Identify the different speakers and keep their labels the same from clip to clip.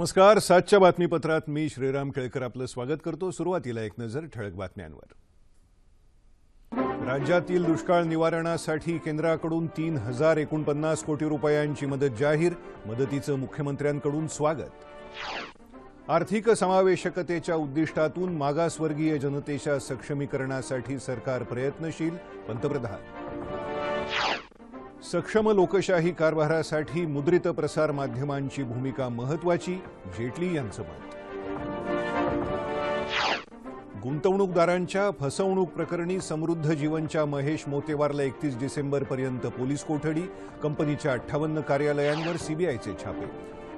Speaker 1: नमस्कार सातच्या बातमीपत्रात मी श्रीराम केळकर आपलं स्वागत करतो सुरुवातीला एक नजर ठळक बातम्यांवर राज्यातील दुष्काळ निवारणासाठी केंद्राकडून तीन हजार एकोणपन्नास कोटी रुपयांची मदत जाहीर मदतीचं मुख्यमंत्र्यांकडून स्वागत आर्थिक समावेशकतेच्या उद्दिष्टातून मागासवर्गीय जनतेच्या सक्षमीकरणासाठी सरकार प्रयत्नशील पंतप्रधान सक्षम लोकशाही कारभारासाठी मुद्रित प्रसार माध्यमांची भूमिका महत्वाची जेटली यांचं मत गुंतवणूकदारांच्या फसवणूक प्रकरणी समृद्ध जीवनच्या महेश मोतेवारला एकतीस डिसेंबरपर्यंत पोलीस कोठडी कंपनीच्या अठ्ठावन्न कार्यालयांवर सीबीआयचे छापे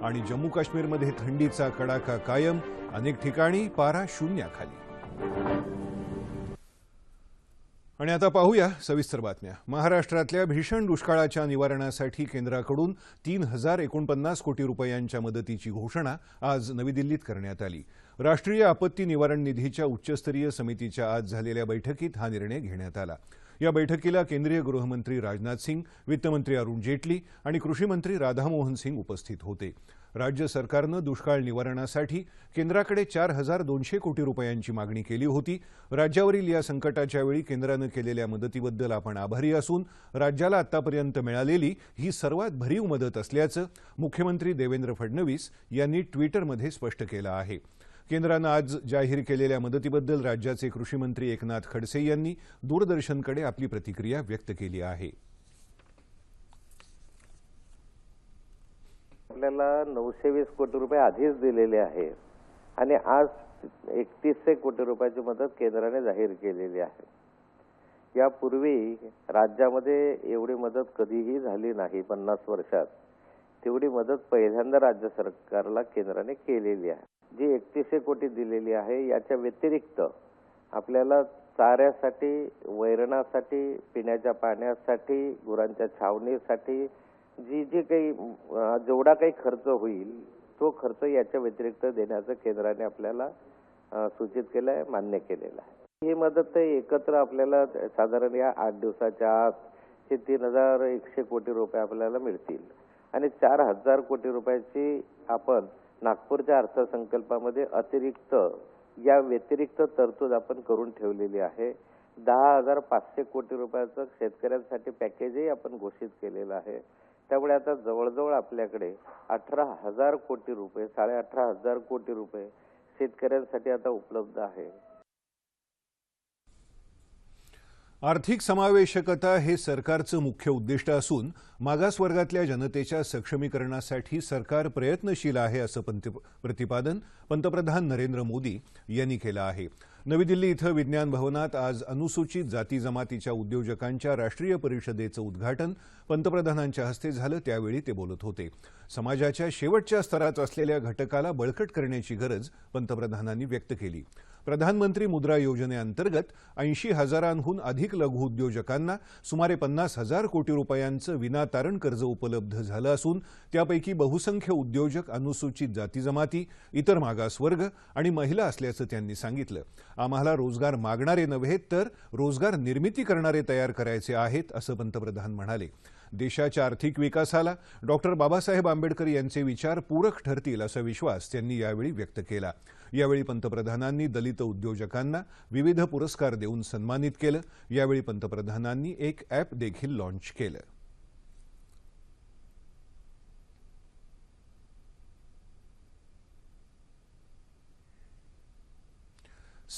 Speaker 1: आणि जम्मू काश्मीरमध्ये थंडीचा कडाका कायम अनेक ठिकाणी पारा शून्याखाली आणि आता पाहूया सविस्तर बातम्या महाराष्ट्रातल्या भीषण दुष्काळाच्या निवारणासाठी केंद्राकडून तीन हजार एकोणपन्नास कोटी रुपयांच्या मदतीची घोषणा आज नवी दिल्लीत करण्यात आली राष्ट्रीय आपत्ती निवारण निधीच्या उच्चस्तरीय समितीच्या आज झालेल्या बैठकीत हा निर्णय घेण्यात आला या बैठकीला केंद्रीय गृहमंत्री राजनाथ सिंग वित्तमंत्री अरुण जेटली आणि कृषीमंत्री राधामोहन सिंग उपस्थित होते राज्य सरकारनं दुष्काळ निवारणासाठी केंद्राकडे चार हजार दोनशे कोटी रुपयांची मागणी केली होती राज्यावरील या संकटाच्या वेळी केंद्रानं केलेल्या मदतीबद्दल आपण आभारी असून राज्याला आतापर्यंत मिळालेली ही सर्वात भरीव मदत असल्याचं मुख्यमंत्री देवेंद्र फडणवीस यांनी ट्विटरमध्ये स्पष्ट केलं आहे केंद्राने आज जाहीर केलेल्या मदतीबद्दल राज्याचे कृषी मंत्री एकनाथ खडसे यांनी दूरदर्शनकडे आपली प्रतिक्रिया व्यक्त केली आहे
Speaker 2: आपल्याला नऊशे वीस कोटी रुपये आधीच दिलेले आहे आणि आज एकतीसशे कोटी रुपयाची मदत केंद्राने जाहीर केलेली आहे यापूर्वी राज्यामध्ये एवढी मदत कधीही झाली नाही पन्नास वर्षात तेवढी मदत पहिल्यांदा राज्य सरकारला केंद्राने केलेली आहे जी एकतीसशे कोटी दिलेली आहे याच्या व्यतिरिक्त आपल्याला चाऱ्यासाठी वैरणासाठी पिण्याच्या पाण्यासाठी गुरांच्या छावणीसाठी जी जी काही जेवढा काही खर्च होईल तो खर्च याच्या व्यतिरिक्त देण्याचं केंद्राने आपल्याला सूचित केलं आहे मान्य केलेलं आहे ही मदत एकत्र आपल्याला साधारण या आठ दिवसाच्या आत हे तीन हजार एकशे कोटी रुपये आपल्याला मिळतील आणि चार हजार कोटी रुपयाची आपण नागपूरच्या अर्थसंकल्पामध्ये अतिरिक्त या व्यतिरिक्त तरतूद आपण करून ठेवलेली आहे दहा हजार पाचशे कोटी रुपयाचं शेतकऱ्यांसाठी पॅकेजही आपण घोषित केलेलं आहे त्यामुळे आता जवळजवळ आपल्याकडे अठरा हजार कोटी रुपये साडे अठरा हजार कोटी रुपये शेतकऱ्यांसाठी आता उपलब्ध आहे
Speaker 1: आर्थिक समावेशकता हे सरकारचं मुख्य उद्दिष्ट असून मागासवर्गातल्या जनतेच्या सक्षमीकरणासाठी सरकार प्रयत्नशील आहे असं प्रतिपादन पंतप्रधान नरेंद्र मोदी यांनी केलं आहे नवी दिल्ली इथं विज्ञान भवनात आज अनुसूचित जाती जमातीच्या उद्योजकांच्या राष्ट्रीय परिषदेचं उद्घाटन पंतप्रधानांच्या हस्ते झालं त्यावेळी ते बोलत होते समाजाच्या शेवटच्या स्तरात असलेल्या घटकाला बळकट करण्याची गरज पंतप्रधानांनी व्यक्त केली प्रधानमंत्री मुद्रा योजनेअंतर्गत ऐंशी हजारांहून अधिक लघु उद्योजकांना सुमारे पन्नास हजार कोटी रुपयांचं विनातारण कर्ज उपलब्ध झालं असून त्यापैकी बहुसंख्य उद्योजक अनुसूचित जाती जमाती इतर मागासवर्ग आणि महिला असल्याचं त्यांनी सांगितलं आम्हाला रोजगार मागणारे नव्हे तर रोजगार निर्मिती करणारे तयार करायचे आहेत असं पंतप्रधान म्हणाले देशाच्या आर्थिक विकासाला डॉक्टर बाबासाहेब आंबेडकर यांचे विचार पूरक ठरतील असा विश्वास त्यांनी यावेळी व्यक्त केला यावेळी पंतप्रधानांनी दलित उद्योजकांना विविध पुरस्कार देऊन सन्मानित केलं यावेळी पंतप्रधानांनी एक ॲप देखील लाँच केलं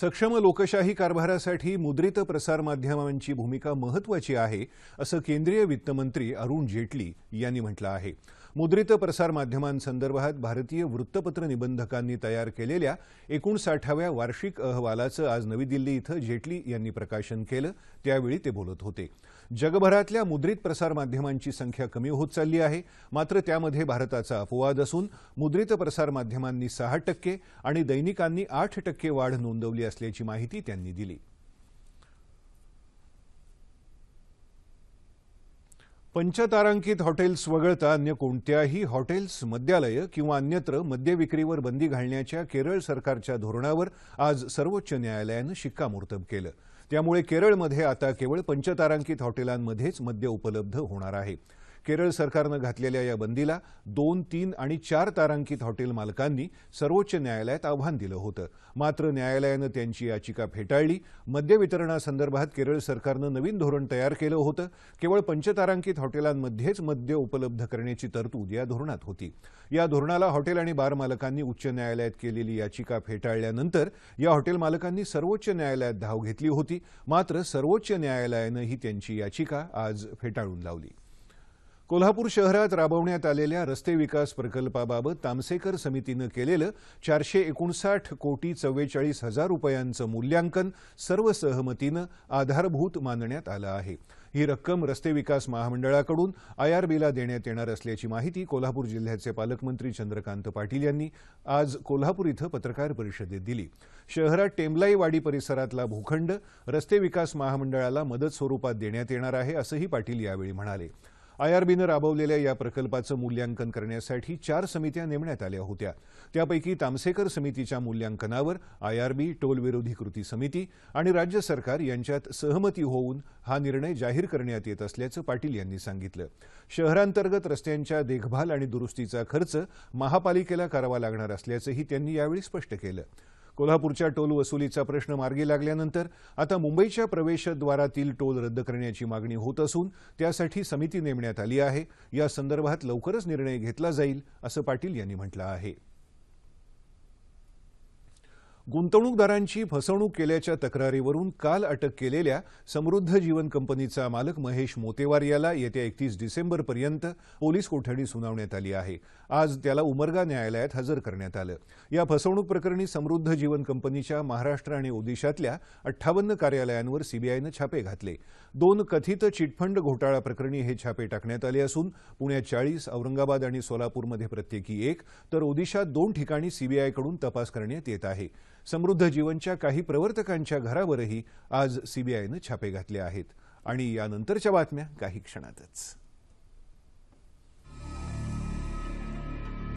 Speaker 1: सक्षम लोकशाही कारभारासाठी मुद्रित प्रसारमाध्यमांची भूमिका महत्वाची आहे असं केंद्रीय वित्तमंत्री अरुण जेटली यांनी म्हटलं आहे मुद्रित प्रसारमाध्यमांसंदर्भात भारतीय वृत्तपत्र निबंधकांनी तयार केलेल्या एकोणसाठाव्या वार्षिक अहवालाचं आज नवी दिल्ली इथं जेटली यांनी प्रकाशन केलं त्यावेळी ते बोलत होते जगभरातल्या मुद्रित प्रसारमाध्यमांची संख्या कमी होत चालली आहे मात्र त्यामध्ये भारताचा अपवाद असून मुद्रित प्रसारमाध्यमांनी सहा टक्के आणि दैनिकांनी आठ टक्के वाढ नोंदवली असल्याची माहिती त्यांनी दिली पंचतारांकित हॉटेल्स वगळता अन्य कोणत्याही हॉटेल्स मद्यालयं किंवा अन्यत्र मद्यविक्रीवर विक्रीवर बंदी घालण्याच्या केरळ सरकारच्या धोरणावर आज सर्वोच्च न्यायालयानं शिक्कामोर्तब केलं त्यामुळे केरळमध्ये आता केवळ पंचतारांकित हॉटेलांमध्येच मद्य उपलब्ध होणार आहे केरळ सरकारनं घातलेल्या या बंदीला दोन तीन आणि चार तारांकित हॉटेल मालकांनी सर्वोच्च न्यायालयात आव्हान दिलं होतं मात्र न्यायालयानं त्यांची याचिका फेटाळली मद्य वितरणासंदर्भात केरळ सरकारनं नवीन धोरण तयार केलं होतं केवळ पंचतारांकित हॉटेलांमध्येच मद्य उपलब्ध करण्याची तरतूद या धोरणात होती या धोरणाला हॉटेल आणि बार मालकांनी उच्च न्यायालयात केलेली याचिका फेटाळल्यानंतर या हॉटेल मालकांनी सर्वोच्च न्यायालयात धाव घेतली होती मात्र सर्वोच्च न्यायालयानं ही त्यांची याचिका आज फेटाळून लावली कोल्हापूर शहरात राबवण्यात आलेल्या रस्ते विकास प्रकल्पाबाबत तामसेकर समितीनं केलेलं चारशे एकोणसाठ कोटी चव्वेचाळीस हजार रुपयांचं मूल्यांकन सर्व सहमतीनं आधारभूत मानण्यात आलं आहे ही रक्कम रस्ते विकास महामंडळाकडून आयआरबीला देण्यात येणार असल्याची माहिती कोल्हापूर जिल्ह्याचे पालकमंत्री चंद्रकांत पाटील यांनी आज कोल्हापूर इथं पत्रकार परिषदेत दिली शहरात टेमलाईवाडी परिसरातला भूखंड रस्ते विकास महामंडळाला मदत स्वरूपात देण्यात येणार आहे असंही पाटील यावेळी म्हणाले आयआरबीनं राबवलेल्या या प्रकल्पाचं मूल्यांकन करण्यासाठी चार समित्या नेमण्यात आल्या होत्या त्यापैकी तामसेकर समितीच्या मूल्यांकनावर आयआरबी टोलविरोधी कृती समिती आणि राज्य सरकार यांच्यात सहमती होऊन हा निर्णय जाहीर करण्यात येत असल्याचं पाटील यांनी सांगितलं शहरांतर्गत रस्त्यांच्या देखभाल आणि दुरुस्तीचा खर्च महापालिकेला करावा लागणार असल्याचंही त्यांनी यावेळी स्पष्ट केलं कोल्हापूरच्या टोल वसुलीचा प्रश्न मार्गी लागल्यानंतर आता मुंबईच्या प्रवेशद्वारातील टोल रद्द करण्याची मागणी होत असून त्यासाठी समिती नेमण्यात आली आहे या संदर्भात लवकरच निर्णय घेतला जाईल असं पाटील यांनी म्हटलं आहे गुंतवणूकदारांची फसवणूक केल्याच्या तक्रारीवरून काल अटक केलेल्या समृद्ध जीवन कंपनीचा मालक महेश मोतेवार याला येत्या एकतीस डिसेंबरपर्यंत पोलीस कोठडी सुनावण्यात आली आहे आज त्याला उमरगा न्यायालयात हजर करण्यात आलं या फसवणूक प्रकरणी समृद्ध जीवन कंपनीच्या महाराष्ट्र आणि ओदिशातल्या अठ्ठावन्न कार्यालयांवर सीबीआयनं छापे घातले दोन कथित चिटफंड घोटाळा प्रकरणी हे छापे टाकण्यात आले असून पुण्यात चाळीस औरंगाबाद आणि सोलापूरमध्ये प्रत्येकी एक तर ओदिशात दोन ठिकाणी सीबीआयकडून तपास करण्यात येत आहे समृद्ध जीवनच्या काही प्रवर्तकांच्या घरावरही आज सीबीआयनं छापे घातले आहेत आणि यानंतरच्या बातम्या काही क्षणातच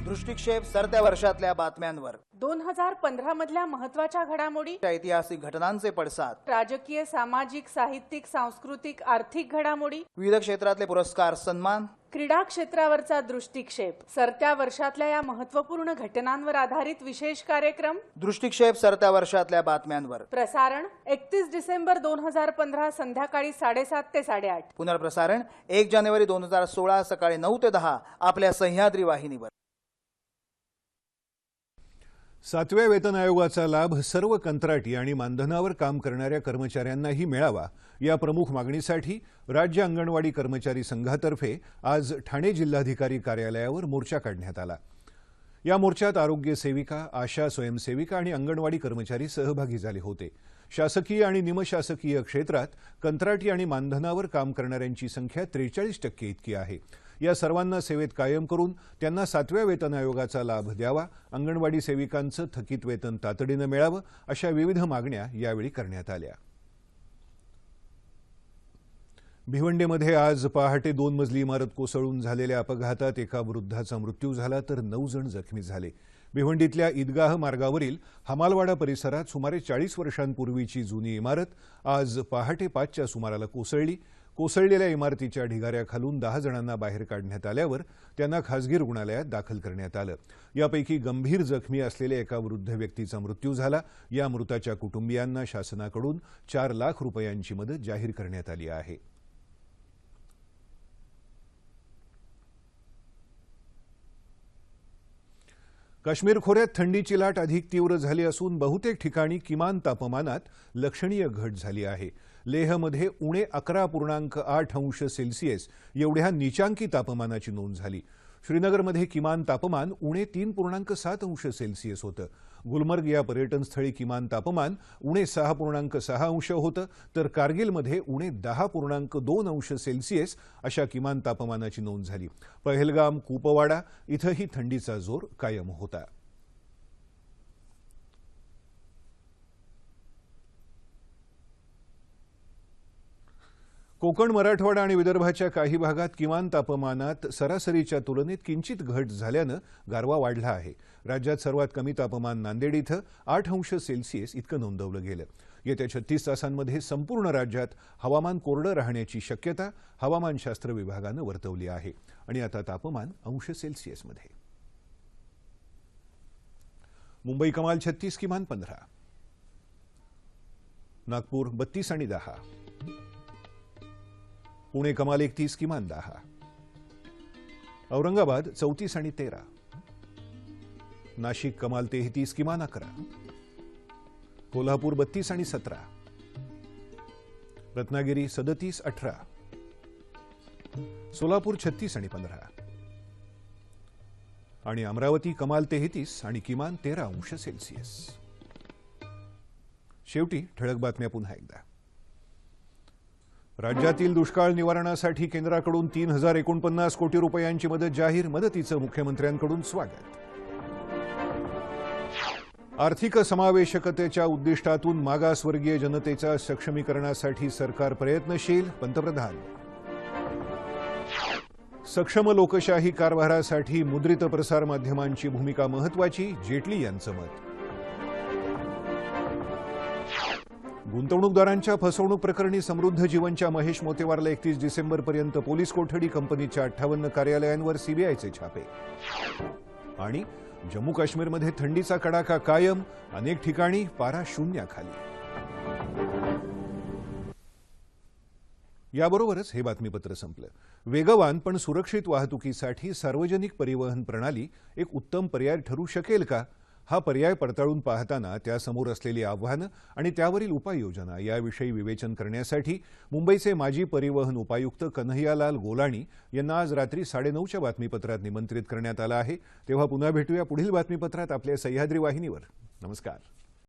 Speaker 2: दृष्टिक्षेप सरत्या वर्षातल्या बातम्यांवर
Speaker 1: दोन हजार पंधरा मधल्या महत्वाच्या घडामोडी
Speaker 2: ऐतिहासिक घटनांचे पडसाद
Speaker 1: राजकीय सामाजिक साहित्यिक सांस्कृतिक आर्थिक घडामोडी
Speaker 2: विविध क्षेत्रातले पुरस्कार सन्मान
Speaker 1: क्रीडा क्षेत्रावरचा दृष्टिक्षेप सरत्या वर्षातल्या या महत्वपूर्ण घटनांवर आधारित विशेष कार्यक्रम
Speaker 2: दृष्टिक्षेप सरत्या वर्षातल्या बातम्यांवर
Speaker 1: प्रसारण एकतीस डिसेंबर दोन हजार पंधरा संध्याकाळी साडेसात ते साडेआठ
Speaker 2: पुनर्प्रसारण एक जानेवारी दोन हजार सोळा सकाळी नऊ ते दहा आपल्या सह्याद्री वाहिनीवर
Speaker 1: सातव्या वेतन आयोगाचा लाभ सर्व कंत्राटी आणि मानधनावर काम करणाऱ्या कर्मचाऱ्यांनाही मिळावा या प्रमुख मागणीसाठी राज्य अंगणवाडी कर्मचारी संघातर्फे आज ठाणे जिल्हाधिकारी कार्यालयावर मोर्चा काढण्यात आला या मोर्चात आरोग्य सेविका आशा स्वयंसेविका आणि अंगणवाडी कर्मचारी सहभागी झाले होते शासकीय आणि निमशासकीय क्षेत्रात कंत्राटी आणि मानधनावर काम करणाऱ्यांची संख्या त्रेचाळीस टक्के इतकी आहे या सर्वांना सेवेत कायम करून त्यांना सातव्या वेतन आयोगाचा लाभ द्यावा अंगणवाडी सेविकांचं थकीत वेतन तातडीनं मिळावं अशा विविध मागण्या यावेळी करण्यात आल्या भिवंडेमध्ये आज पहाटे दोन मजली इमारत कोसळून झालेल्या अपघातात एका वृद्धाचा मृत्यू झाला तर नऊ जण जखमी झाले भिवंडीतल्या ईदगाह मार्गावरील हमालवाडा परिसरात सुमारे चाळीस वर्षांपूर्वीची जुनी इमारत आज पहाटे पाचच्या सुमाराला कोसळली कोसळलेल्या इमारतीच्या ढिगाऱ्याखालून दहा जणांना बाहेर काढण्यात आल्यावर त्यांना खासगी रुग्णालयात दाखल करण्यात आलं यापैकी गंभीर जखमी असलेल्या एका वृद्ध व्यक्तीचा मृत्यू झाला या मृताच्या कुटुंबियांना शासनाकडून चार लाख रुपयांची मदत जाहीर करण्यात आली आहे काश्मीर खोऱ्यात थंडीची लाट अधिक तीव्र झाली असून बहुतेक ठिकाणी किमान तापमानात लक्षणीय घट झाली आहे लेहमध्ये उणे अकरा पूर्णांक आठ अंश सेल्सिअस एवढ्या निचांकी तापमानाची नोंद झाली श्रीनगरमध्ये किमान तापमान उणे तीन पूर्णांक सात अंश सेल्सिअस होतं गुलमर्ग या पर्यटनस्थळी किमान तापमान उणे सहा पूर्णांक सहा अंश होतं तर कारगिलमध्ये उणे दहा पूर्णांक दोन अंश सेल्सिअस अशा किमान तापमानाची नोंद झाली पहलगाम कुपवाडा इथंही थंडीचा जोर कायम होता कोकण मराठवाडा आणि विदर्भाच्या काही भागात किमान तापमानात सरासरीच्या तुलनेत किंचित घट झाल्यानं गारवा वाढला आहे राज्यात सर्वात कमी तापमान नांदेड इथं आठ अंश सेल्सिअस इतकं नोंदवलं गेलं येत्या छत्तीस तासांमध्ये संपूर्ण राज्यात हवामान कोरडं राहण्याची शक्यता हवामानशास्त्र विभागानं वर्तवली आहे आणि आता तापमान अंश सेल्सिअसमध्ये मुंबई कमाल छत्तीस किमान पंधरा नागपूर बत्तीस आणि दहा पुणे कमाल एकतीस किमान दहा औरंगाबाद चौतीस आणि तेरा नाशिक कमाल तेहतीस किमान अकरा कोल्हापूर बत्तीस आणि सतरा रत्नागिरी सदतीस अठरा सोलापूर छत्तीस आणि पंधरा आणि अमरावती कमाल तेहतीस आणि किमान तेरा अंश सेल्सिअस शेवटी ठळक बातम्या पुन्हा एकदा राज्यातील दुष्काळ निवारणासाठी केंद्राकडून तीन हजार एकोणपन्नास कोटी रुपयांची मदत जाहीर मदतीचं मुख्यमंत्र्यांकडून स्वागत आर्थिक समावेशकतेच्या उद्दिष्टातून मागासवर्गीय जनतेच्या सक्षमीकरणासाठी सरकार प्रयत्नशील पंतप्रधान सक्षम लोकशाही कारभारासाठी मुद्रित प्रसारमाध्यमांची भूमिका महत्वाची जेटली यांचं मत गुंतवणूकदारांच्या फसवणूक प्रकरणी समृद्ध जीवनच्या महेश मोतेवारला एकतीस डिसेंबरपर्यंत पोलीस कोठडी कंपनीच्या अठ्ठावन्न कार्यालयांवर सीबीआयचे छापे आणि जम्मू काश्मीरमध्ये थंडीचा कडाका कायम अनेक ठिकाणी पारा शून्याखाली याबरोबरच हे बातमीपत्र संपलं वेगवान पण सुरक्षित वाहतुकीसाठी सार्वजनिक परिवहन प्रणाली एक उत्तम पर्याय ठरू शकेल का हा पर्याय पडताळून पाहताना त्यासमोर असलेली आव्हानं आणि त्यावरील उपाययोजना याविषयी विवेचन करण्यासाठी मुंबईचे माजी परिवहन उपायुक्त कन्हैयालाल गोलाणी यांना आज रात्री साडेनऊच्या बातमीपत्रात निमंत्रित करण्यात आलं आहे तेव्हा पुन्हा भेटूया पुढील बातमीपत्रात आपल्या सह्याद्री वाहिनीवर नमस्कार